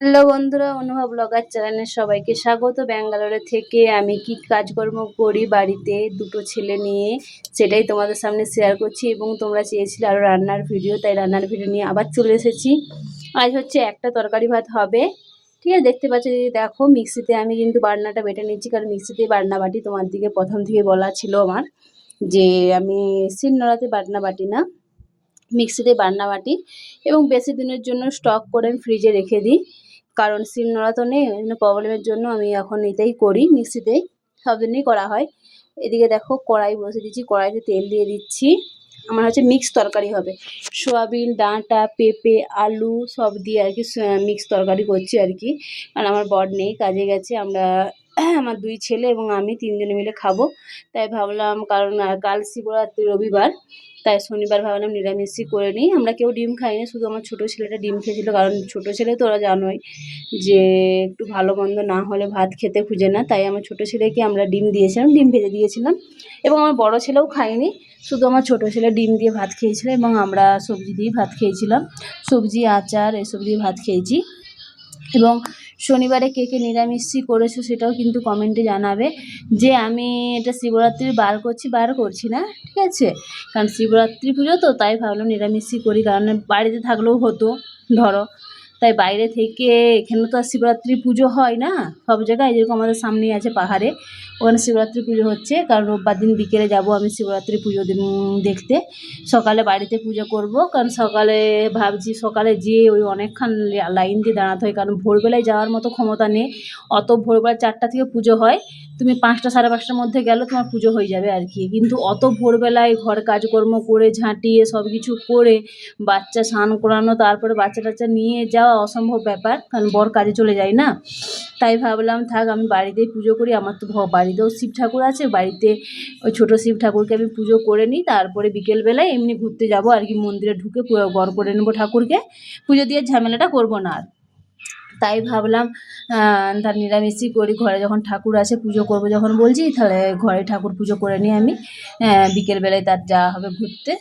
Hello বন্ধুরা অনুভব blogger চ্যানেলে সবাইকে স্বাগত। ব্যাঙ্গালোরে থেকে আমি কি কাজকর্ম করি বাড়িতে দুটো ছেলে নিয়ে, সেটাই তোমাদের সামনে শেয়ার করছি এবং তোমরা চেয়েছিলে আরও রান্নার ভিডিও তাই রান্নার ভিডিও নিয়ে আবার চলে এসেছি। আজ হচ্ছে একটা তরকারি ভাত হবে। ঠিক আছে, দেখতে পাচ্ছ যদি দেখো, মিক্সিতে আমি কিন্তু বাটনাটা বেটে নিচ্ছি, কারণ মিক্সিতে বাটনা বাটি তোমার দিকে প্রথম থেকে বলা ছিল আমার, যে আমি নোড়াতে বাটনা বাটি না, মিক্সিতে বাটনা বাটি এবং বেশি দিনের জন্য স্টক করে আমি ফ্রিজে রেখে দিই। কারণ সিম নোড়া তো নেই প্রবলেমের জন্য আমি এখন এটাই করি মিক্সিতেই সব দিনই করা হয়। এদিকে দেখো কড়াই বসে দিচ্ছি, কড়াইতে তেল দিয়ে দিচ্ছি। আমার হচ্ছে মিক্স তরকারি হবে। সোয়াবিন, ডাঁটা, পেঁপে, আলু সব দিয়ে আর কি মিক্স তরকারি করছি আর কি। কারণ আমার বর নেই, কাজে গেছে, আমরা আমার দুই ছেলে এবং আমি তিনজনে মিলে খাব। তাই ভাবলাম, কারণ কাল শিবরাত্রি রবিবার, তাই শনিবার ভাবলাম নিরামিষই করে নিই। আমরা কেউ ডিম খাইনি, শুধু আমার ছোটো ছেলেটা ডিম খেয়েছিলো। কারণ ছোটো ছেলে তো ওরা জানোই যে, একটু ভালো মন্দ না হলে ভাত খেতে খুঁজে না। তাই আমার ছোটো ছেলেকে আমরা ডিম দিয়েছিলাম, ডিম ভেজে দিয়েছিলাম। এবং আমার বড় ছেলেও খায়নি, শুধু আমার ছোটো ছেলে ডিম দিয়ে ভাত খেয়েছিল এবং আমরা সবজি দিয়ে ভাত খেয়েছিলাম। সবজি, আচার, এসব দিয়ে ভাত খেয়েছি। এবং শনিবারে কে কে নিরামিষই করেছ সেটাও কিন্তু কমেন্টে জানাবে যে আমি এটা শিবরাত্রির বার করছি বার করছি না, ঠিক আছে? কারণ শিবরাত্রি পুজো তো, তাই ভাবলাম নিরামিষই করি, কারণ বাড়িতে থাকলেও হতো, ধরো। তাই বাইরে থেকে এখানে তো আর শিবরাত্রি পুজো হয় না, সব জায়গায় যেরকম আমাদের সামনেই আছে পাহাড়ে, ওখানে শিবরাত্রি পুজো হচ্ছে, কারণ রোববার দিন বিকেলে যাব আমি শিবরাত্রি পুজো দেখতে। সকালে বাড়িতে পুজো করব, কারণ সকালে ভাবছি সকালে যেয়ে ওই অনেকক্ষণ লাইন দিয়ে দাঁড়াতে হয়, কারণ ভোরবেলায় যাওয়ার মতো ক্ষমতা নেই। অত ভোরবেলা চারটা থেকে পুজো হয় তুমি পাঁচটা সাড়ে পাঁচটার মধ্যে গেলে তোমার পুজো হয়ে যাবে আর কি। কিন্তু অত ভোরবেলায় ঘর কাজকর্ম করে ঝাঁটিয়ে সব কিছু করে বাচ্চা স্নান করানো, তারপরে বাচ্চা টাচ্চা নিয়ে যাওয়া অসম্ভব ব্যাপার, কারণ বর কাজে চলে যায় না। তাই ভাবলাম, থাক আমি বাড়িতেই পুজো করি, আমার তো বাড়িতেও শিব ঠাকুর আছে, বাড়িতে ওই ছোটো শিব ঠাকুরকে আমি পুজো করে নিই, তারপরে বিকেলবেলায় এমনি ঘুরতে যাব আর কি, মন্দিরে ঢুকে বর করে নেব ঠাকুরকে। পুজো দিয়ে ঝামেলাটা করব না আর। তাই ভাবলাম তার নিরামিষই করি। ঘরে যখন ঠাকুর আছে, পুজো করব। যখন বলছি, তাহলে ঘরে ঠাকুর পুজো করে নিয়ে আমি। বিকেলবেলায় তার যাওয়া হবে ঘুরতে।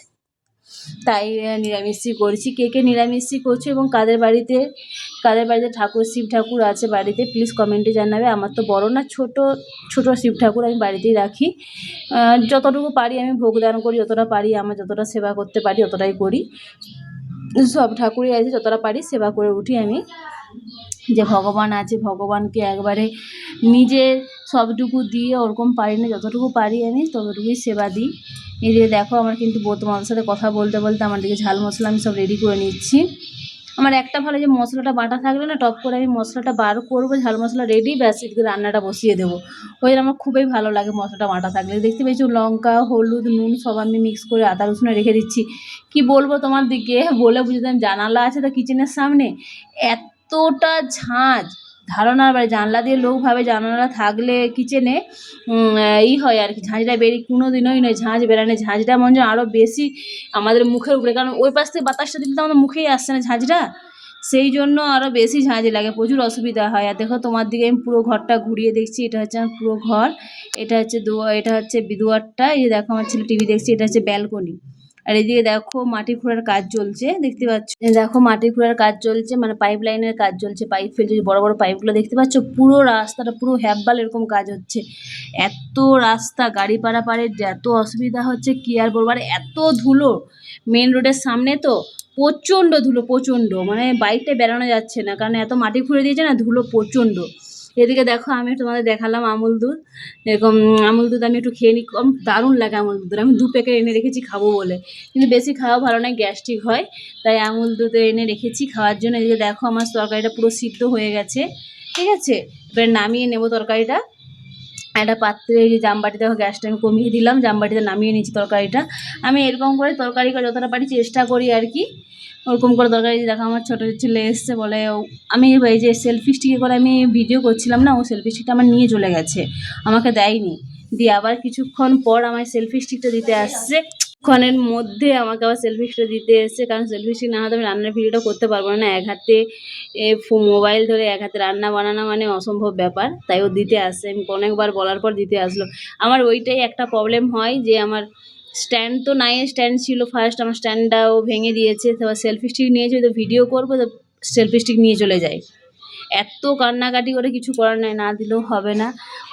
তাই নিরামিষই করছি। কে কে নিরামিষই করছ এবং কাদের বাড়িতে কাদের বাড়িতে ঠাকুর, শিব ঠাকুর আছে বাড়িতে প্লিজ কমেন্টে জানাবে। আমার তো বড় না, ছোট ছোট শিব ঠাকুর আমি বাড়িতেই রাখি। যতটুকু পারি আমি ভোগদান করি, যতটা পারি আমার যতটা সেবা করতে পারি, ততটাই করি। সব ঠাকুরই আছে, যতটা পারি সেবা করে উঠি আমি। যে ভগবান আছে, ভগবানকে একবারে নিজের সবটুকু দিয়ে ওরকম পারি না, যতটুকু পারি আমি ততটুকুই সেবা দিই। এই যে দেখো, আমার কিন্তু তোমাদের সাথে কথা বলতে বলতে আমার দিকে ঝাল মশলা আমি সব রেডি করে নিচ্ছি। আমার একটা ভালো যে মশলাটা বাটা থাকলে না টপ করে আমি মশলাটা বার করব, ঝাল মশলা রেডি ব্যাস, এদিকে রান্নাটা বসিয়ে দেবো। ওই আমার খুবই ভালো লাগে মশলাটা বাটা থাকলে। দেখতে পেয়েছ, লঙ্কা, হলুদ, নুন সব আমি মিক্স করে আদা, রসুনে রেখে দিচ্ছি। কি বলব তোমার দিকে? বলে বুঝতে জানালা আছে তো কিচেনের সামনে। এতটা ঝাঁঝ ধারণার বাড়ি জানলা দিয়ে লোক ভাবে জানালা থাকলে কিচেনে ই হয় আর কি। ঝাঁঝটা বেরিয়ে কোনো দিনই নয়, ঝাঁঝ বেরানে। ঝাঁঝটা মনে আরও বেশি আমাদের মুখের উপরে। কারণ ওই পাশ থেকে বাতাসটা দিলে তো আমাদের মুখেই আসছে না ঝাঁঝটা। সেই জন্য আরও বেশি ঝাঁঝ লাগে, প্রচুর অসুবিধা হয়। আর দেখো তোমার দিকে আমি পুরো ঘরটা ঘুরিয়ে দেখছি। এটা হচ্ছে আমার পুরো ঘর, এটা হচ্ছে দুয়া, এটা হচ্ছে দুয়ারটা এই দেখো আমার ছেলে টিভি দেখছি, এটা হচ্ছে ব্যালকনি। আর এদিকে দেখো মাটি খোঁড়ার কাজ চলছে, দেখতে পাচ্ছ? দেখো মাটি খোঁড়ার কাজ চলছে মানে পাইপ লাইনের কাজ চলছে পাইপ ফেলছে বড় বড় পাইপগুলো দেখতে পাচ্ছ? পুরো রাস্তাটা পুরো হ্যাব্বাল এরকম কাজ হচ্ছে। এত রাস্তা, গাড়ি পারাপারের এত অসুবিধা হচ্ছে, কি আর বলব? আর এত ধুলো মেন রোডের সামনে তো প্রচণ্ড ধুলো, প্রচণ্ড। মানে বাইকটা বেরানো যাচ্ছে না, কারণ এত মাটি খুঁড়ে দিয়েছে না, ধুলো প্রচণ্ড। এদিকে দেখো, আমি তোমাদের দেখালাম আমুল দুধ। এরকম আমুল দুধ আমি একটু খেয়ে নিই কম দারুণ লাগে আমুল দুধ আমি দু প্যাকেট এনে রেখেছি খাব বলে। কিন্তু বেশি খাওয়া ভালো নয়, গ্যাস্ট্রিক হয়। তাই আমুল দুধ এনে রেখেছি খাওয়ার জন্য। এদিকে দেখো, আমার তরকারিটা পুরো সিদ্ধ হয়ে গেছে। ঠিক আছে? এবার নামিয়ে নেব তরকারিটা। একটা পাত্রে যে জামবাটিতে গ্যাসটা আমি কমিয়ে দিলাম, জামবাটিতে নামিয়ে নিচ্ছি তরকারিটা। আমি এরকম করে তরকারি করে যতটা পারি চেষ্টা করি আর কি। ওরকম করে তরকারি দেখো, আমার ছোটো ছেলে এসছে বলে আমি এই যে সেলফি স্টিকে করে আমি ভিডিও করছিলাম না, ও সেলফি স্টিকটা আমার নিয়ে চলে গেছে, আমাকে দেয়নি। দিয়ে আবার কিছুক্ষণ পর আমার সেলফি স্টিকটা দিতে আসছে। ক্ষণের মধ্যে আমাকে আবার সেলফি স্টিকটা দিতে এসছে, কারণ সেলফি স্টিক না হলে আমি রান্নার ভিডিওটা করতে পারব না, এক হাতে মোবাইল ধরে এক হাতে রান্না বানানো মানে অসম্ভব ব্যাপার। তাই ও দিতে আসছে। আমি অনেকবার বলার পর দিতে আসলো। আমার ওইটাই একটা প্রবলেম হয় যে আমার স্ট্যান্ড তো নাই স্ট্যান্ড ছিল ফার্স্ট আমার স্ট্যান্ডটাও ভেঙে দিয়েছে। তারপর সেলফি স্টিক নিয়েছে, তো ভিডিও করব, তো সেলফি স্টিক নিয়ে চলে যায় এত কান্নাকাটি করে কিছু করার নাই, না দিলেও হবে না।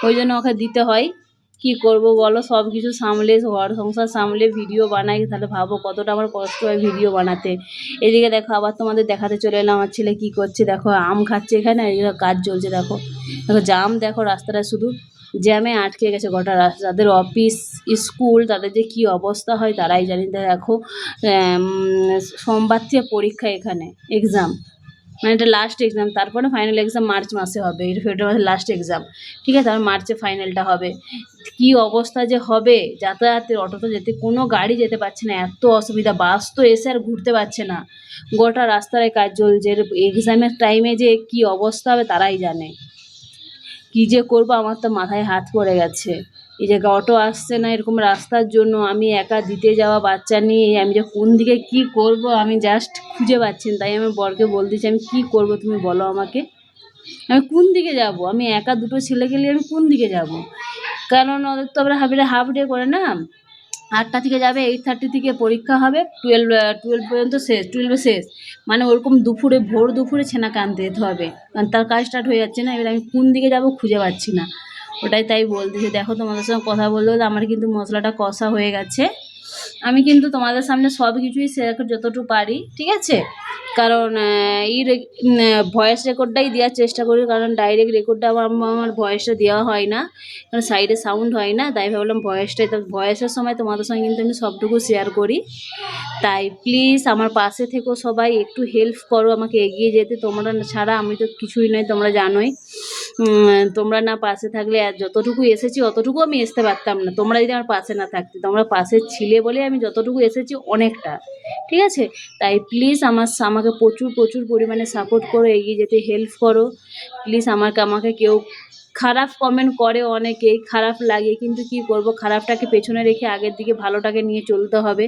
ওই জন্য ওকে দিতে হয়। কি করব বলো? সব কিছু সামলে, ঘর সংসার সামলে ভিডিও বানাই, তাহলে ভাবো কতটা আমার কষ্ট হয় ভিডিও বানাতে। এদিকে দেখো, আবার তোমাদের দেখাতে চলে এলাম, আমার ছেলে কি করছে? দেখো, আম খাচ্ছে এখানে এদিকে কাজ চলছে, দেখো। দেখো, জাম দেখো, রাস্তাটা শুধু জ্যামে আটকে গেছে গোটা রাস্তা যাদের অফিস স্কুল তাদের যে কী অবস্থা হয়, তারাই জানি। দেখো সোমবার থেকে পরীক্ষা এখানে এক্সাম মানে এটা লাস্ট এক্সাম তারপরে ফাইনাল এক্সাম মার্চ মাসে হবে এটা ফেব্রুয়ারি মাসে লাস্ট এক্সাম ঠিক আছে, তারপর মার্চে ফাইনালটা হবে। কি অবস্থা যে হবে? যাতায়াতের অটোতে যেতে, কোনো গাড়ি যেতে পারছে না, এত অসুবিধা বাস তো এসে আর ঘুরতে পারছে না। গোটা রাস্তায় কাজ চলছে এক্সামের টাইমে যে কি অবস্থা হবে তারাই জানে। কী যে করব, আমার তো মাথায় হাত পড়ে গেছে। এই যে অটো আসছে না এরকম রাস্তার জন্য আমি একা দিতে যাওয়া বাচ্চা নিয়ে আমি যে কোন দিকে কি করব আমি জাস্ট খুঁজে পাচ্ছি না। তাই আমি বরকে বল বলতেছি আমি কি করব তুমি বলো আমাকে? আমি কোন দিকে যাব? আমি একা দুটো ছেলেকে নিয়ে আমি কোন দিকে যাব? কারণ ওদের তো আবার হাফ হাফ ডে করে না। আটটা থেকে যাবে এইট থার্টি থেকে পরীক্ষা হবে টুয়েলভ টুয়েলভ পর্যন্ত শেষ টুয়েলভে শেষ। মানে ওরকম দুপুরে, ভোর দুপুরে ছেনাকে আনতে যেতে হবে। কারণ তার কাজ স্টার্ট হয়ে যাচ্ছে না, এবার আমি কোন দিকে যাব খুঁজে পাচ্ছি না। ওটাই তাই বলতেছি দেখো তোমাদের সঙ্গে কথা বলতে আমার কিন্তু মশলাটা কষা হয়ে গেছে। আমি কিন্তু তোমাদের সামনে সব কিছুই শেয়ার যতটুকু পারি, ঠিক আছে? কারণ এই ভয়েস রেকর্ডটাই দেওয়ার চেষ্টা করি, কারণ ডাইরেক্ট রেকর্ডটা আমার আমার ভয়েসটা দেওয়া হয় না। কারণ সাইডে সাউন্ড হয় না, তাই ভাবলাম ভয়েসটাই তো ভয়েসের সময় তোমাদের সঙ্গে কিন্তু আমি সবটুকু শেয়ার করি। তাই প্লিজ আমার পাশে থেকো সবাই, একটু হেল্প করো, আমাকে এগিয়ে যেতে। তোমরা ছাড়া আমি তো কিছুই নয়, তোমরা জানোই। তোমরা না পাশে থাকলে আর যতটুকু এসেছি অতটুকু আমি আসতে পারতাম না। তোমরা যদি আমার পাশে না থাকতে, তোমরা পাশে ছিলে বলে আমি যতটুকু এসেছি অনেকটা। ঠিক আছে? তাই প্লিজ আমার আমাকে প্রচুর প্রচুর পরিমাণে সাপোর্ট করো, এগিয়ে যেতে হেল্প করো। প্লিজ আমাকে আমাকে কেউ খারাপ কমেন্ট করে অনেকেই খারাপ লাগে, কিন্তু কি করব? খারাপটাকে পেছনে রেখে আগের দিকে ভালোটাকে নিয়ে চলতে হবে।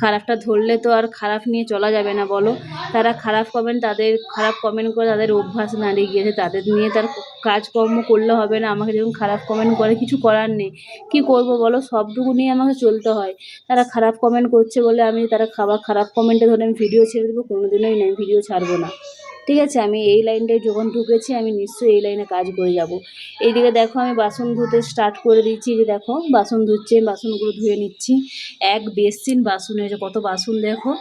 খারাপটা ধরলে তো আর খারাপ নিয়ে চলা যাবে না, বলো। তারা খারাপ কমেন্ট তাদের খারাপ কমেন্ট করে তাদের অভ্যাস দাঁড়িয়ে গিয়েছে। তাদের নিয়ে তার কাজকর্ম করলে হবে না। আমাকে যখন খারাপ কমেন্ট করে, কিছু করার নেই। কি করব বলো? সবটুকু নিয়ে আমাকে চলতে হয়। তারা খারাপ কমেন্ট করছে বলে আমি তারা খাবার খারাপ কমেন্টে ধরে আমি ভিডিও ছেড়ে দেবো কোনো দিনই ভিডিও ছাড়বো না। ঠিক আছে, আমি এই লাইনটায় যখন ঢুকেছি, আমি নিশ্চয়ই এই লাইনে কাজ করে যাব। এইদিকে দেখো, আমি বাসন ধুতে স্টার্ট করে দিচ্ছি যে দেখো, বাসন ধুচ্ছে বাসনগুলো ধুয়ে নিচ্ছি। এক বেসিন বাসন হয়েছে, কত বাসন দেখো।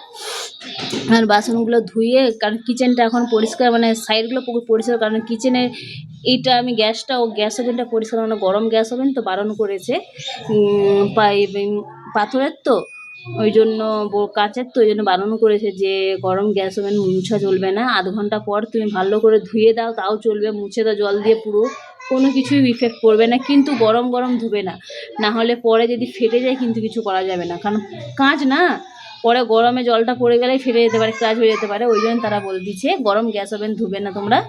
আর বাসনগুলো ধুয়ে, কারণ কিচেনটা এখন পরিষ্কার মানে সাইডগুলো পুরো পরিষ্কার, কারণ কিচেনের এইটা আমি গ্যাসটা, ও গ্যাস ওভেনটা পরিষ্কার মানে গরম গ্যাস ওভেন তো বারণ করেছে। পাই- পাথরের তো। ওই জন্য কাঁচের তো ওই জন্য বারণ করেছে যে গরম গ্যাস ওভেন মুছা চলবে না। আধ ঘণ্টা পর তুমি ভালো করে ধুয়ে দাও, তাও চলবে, মুছে দাও জল দিয়ে পুরো। কোনো কিছুই ইফেক্ট করবে না, কিন্তু গরম গরম ধুবে না। না হলে পরে যদি ফেটে যায় কিন্তু কিছু করা যাবে না। কারণ কাঁচ না, পরে গরমে জলটা পড়ে গেলেই ফেটে যেতে পারে কাজ হয়ে যেতে পারে। ওই জন্য তারা বলে দিচ্ছে, গরম গ্যাস ওভেন ধুবে না তোমরা,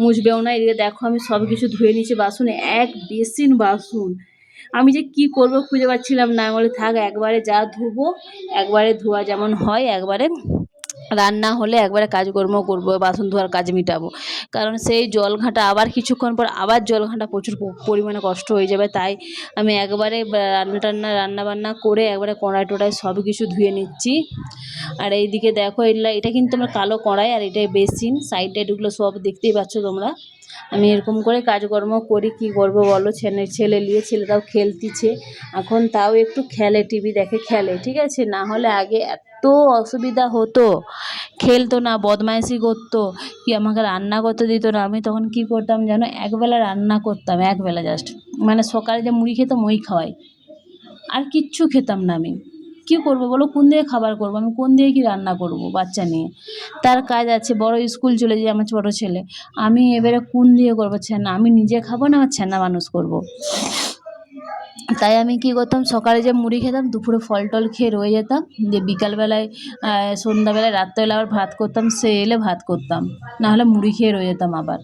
মুছবেও না। এদিকে দেখো আমি সব কিছু ধুয়ে নিয়েছি, বাসনে এক বেসিন বাসন। আমি যে কি করব খুঁজে পাচ্ছিলাম না। বলি, থাক, একবারে যা ধুবো, একবারে ধোয়া যেমন হয়, একবারে রান্না হলে একবারে কাজকর্ম করব, বাসন ধোয়ার কাজ মিটাবো। কারণ সেই জল ঘাঁটা আবার কিছুক্ষণ পর আবার জল ঘাঁটা প্রচুর পরিমাণে কষ্ট হয়ে যাবে। তাই আমি একবারে রান্না টান্না রান্না বান্না করে একবারে কড়াই টোড়াই সব কিছু ধুয়ে নিচ্ছি। আর এইদিকে দেখো এগুলা এটা কিন্তু আমার কালো কড়াই আর এটাই বেসিন। সাইড এগুলো সব দেখতেই পাচ্ছ তোমরা। আমি এরকম করে কাজকর্ম করি, কি করব বলো? ছেলে ছেলে নিয়ে ছেলেটাও খেলতিছে। এখন তাও একটু খেলে, টিভি দেখে খেলে, ঠিক আছে? না হলে আগে এত অসুবিধা হতো। খেলতো না, বদমাইশি করতো, কি আমাকে রান্না করতে দিত না। আমি তখন কি করতাম যেন একবেলা রান্না করতাম, একবেলা জাস্ট মানে সকালে যে মুড়ি খেতাম ওই খাওয়াই। আর কিচ্ছু খেতাম না আমি। কী করব বলো? কোন দিয়ে খাবার করব? আমি কোন দিয়ে কি রান্না করব বাচ্চা নিয়ে? তার কাজ আছে, বড় স্কুল চলে যায় আমার ছোটো ছেলে। আমি এবারে কোন দিয়ে করব? ছানা, আমি নিজে খাব না আমার ছানা মানুষ করব। তাই আমি কী করতাম, সকালে যে মুড়ি খেতাম, দুপুরে ফল টল খেয়ে রয়ে যেতাম, দিয়ে বিকালবেলায় সন্ধ্যাবেলায়, রাত্রেবেলা আবার ভাত করতাম, সে এলে ভাত করতাম। নাহলে মুড়ি খেয়ে রয়ে যেতাম আবার।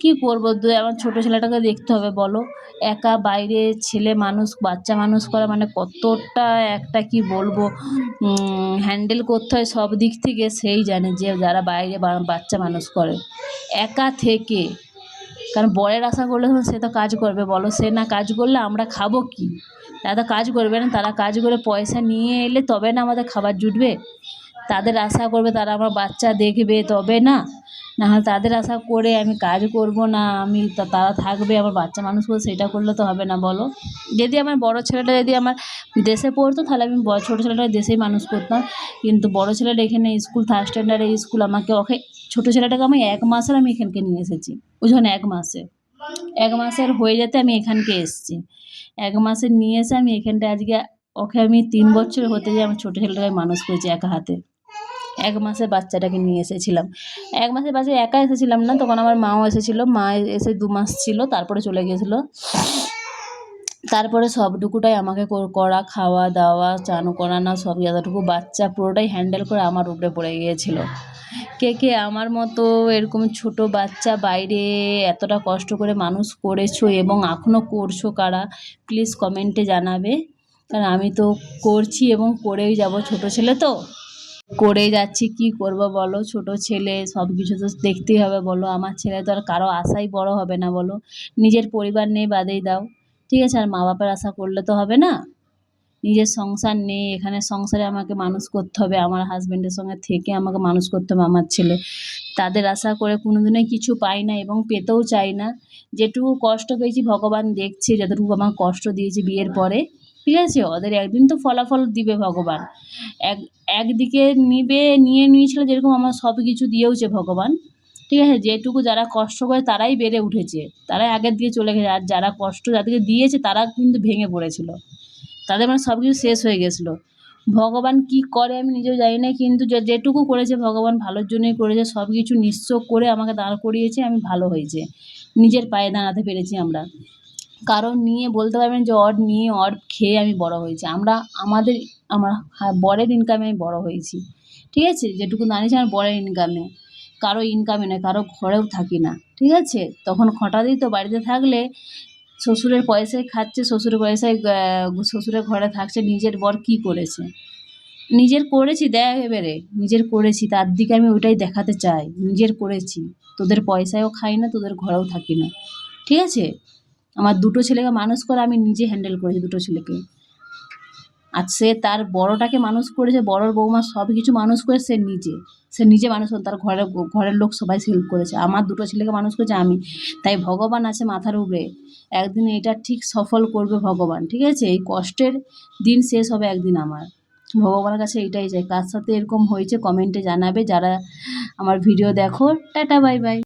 কী করব, দু, আমার ছোটো ছেলেটাকে দেখতে হবে, বলো। একা বাইরে ছেলে মানুষ, বাচ্চা মানুষ করা মানে কতটা একটা কি বলব হ্যান্ডেল করতে হয় সব দিক থেকে, সেই জানে যে যারা বাইরে বাচ্চা মানুষ করে। একা থেকে কারণ বরের আশা করলে সে তো কাজ করবে, বলো সে না কাজ করলে আমরা খাব কি? তারা তো কাজ করবে না, তারা কাজ করে পয়সা নিয়ে এলে তবে না আমাদের খাবার জুটবে? তাদের আশা করবে তারা আমার বাচ্চা দেখবে তবে না? নাহলে তাদের আশা করে আমি কাজ করব না, আমি তারা থাকবে, আমার বাচ্চা মানুষ করবে সেটা করলে তো হবে না, বলো? যদি আমার বড় ছেলেটা যদি আমার দেশে পড়তো, তাহলে আমি ছোটো ছেলেটাকে দেশেই মানুষ করতাম। কিন্তু বড় ছেলেটা এখানে স্কুল থার্ড স্ট্যান্ডার্ডে স্কুল, আমাকে ওকে, ছোটো ছেলেটাকে আমি এক মাসের আমি এখানকে নিয়ে এসেছি। বুঝলেন এক মাসে। এক মাসের হয়ে যেতে আমি এখানকে এসেছি। এক মাসের নিয়ে এসে আমি এখানটা আজকে ওকে আমি তিন বছর হতে যাই আমার ছোটো ছেলেটাকে মানুষ করেছি একা হাতে। এক মাসের বাচ্চাটাকে নিয়ে এসেছিলাম। এক মাসের বাচ্চা একা এসেছিলাম না, তখন আমার মাও এসেছিল, মা এসে দু মাস ছিল, তারপরে চলে গেছিল তারপরে সবটুকুটাই আমাকে করা খাওয়া, দাওয়া, চান করানো, সব যতটুকু বাচ্চা পুরোটাই হ্যান্ডেল করে আমার উপরে পড়ে গিয়েছিল। কে কে আমার মতো এরকম ছোট বাচ্চা বাইরে এতটা কষ্ট করে মানুষ করেছ এবং এখনও করছ কারা প্লিজ কমেন্টে জানাবে। কারণ আমি তো করছি এবং করেই যাব ছোট ছেলে তো। করেই যাচ্ছি, কি করব বলো? ছোট ছেলে সব কিছু তো দেখতেই হবে বলো। আমার ছেলে তো আর কারও আশাই বড় হবে না বলো। নিজের পরিবার নেই বাদেই দাও। ঠিক আছে, আর মা বাবার আশা করলে তো হবে না? নিজের সংসার নেই, এখানে সংসারে আমাকে মানুষ করতে হবে। আমার হাজব্যান্ডের সঙ্গে থেকে আমাকে মানুষ করতে হবে আমার ছেলে। তাদের আশা করে কোনোদিনই কিছু পাই না এবং পেতেও চাই না। যেটুকু কষ্ট পেয়েছি, ভগবান দেখছে। যতটুকু আমার কষ্ট দিয়েছে বিয়ের পরে। ঠিক আছে? ওদের একদিন তো ফলাফল দিবে ভগবান। এক, একদিকে নিবে, নিয়ে নিয়েছিল যেরকম আমার সব কিছু দিয়েওছে ভগবান। ঠিক আছে? যেটুকু যারা কষ্ট করে তারাই বেড়ে উঠেছে। তারাই আগের দিকে চলে গেছে। আর যারা কষ্ট যাদেরকে দিয়েছে তারা কিন্তু ভেঙে পড়েছিল। তাদের মানে সব কিছু শেষ হয়ে গেছিল। ভগবান কি করে আমি নিজেও জানি না, কিন্তু যেটুকু করেছে ভগবান ভালোর জন্যই করেছে। সব কিছু নিঃস্ব করে আমাকে দাঁড় করিয়েছে। আমি ভালো হয়েছে। নিজের পায়ে দাঁড়াতে পেরেছি আমরা। কারণ নিয়ে বলতে পারবেন যে অড নিয়ে অড খেয়ে আমি বড় হয়েছি। আমরা, আমাদের, আমার বরের ইনকামে আমি বড় হয়েছি। ঠিক আছে? যেটুকু দাঁড়িয়েছি আমার বরের ইনকামে কারও ইনকামে নয়, কারও ঘরেও থাকি না। ঠিক আছে? তখন খটা দিই তো বাড়িতে থাকলে শ্বশুরের পয়সায় খাচ্ছে, শ্বশুরের পয়সায় শ্বশুরের ঘরে থাকছে, নিজের বর কি করেছে? নিজের করেছি, দেখ এবারে। নিজের করেছি, তার দিকে আমি ওটাই দেখাতে চাই। নিজের করেছি। তোদের পয়সায়ও খাই না, তোদের ঘরেও থাকি না। ঠিক আছে? আমার দুটো ছেলেকে মানুষ করে আমি নিজে হ্যান্ডেল করেছি দুটো ছেলেকে। আর সে তার বড়টাকে মানুষ করেছে, বড়োর বৌমা সব কিছু মানুষ করে সে নিজে। সে নিজে মানুষ তার ঘরের ঘরের লোক সবাই হেল্প করেছে। আমার দুটো ছেলেকে মানুষ করেছে আমি। তাই ভগবান আছে মাথার উপরে। একদিন এটা ঠিক সফল করবে ভগবান, ঠিক আছে? এই কষ্টের দিন শেষ হবে একদিন আমার। ভগবানের কাছে এটাই চাই। কার সাথে এরকম হয়েছে কমেন্টে জানাবে। যারা আমার ভিডিও দেখো, টাটা বাই বাই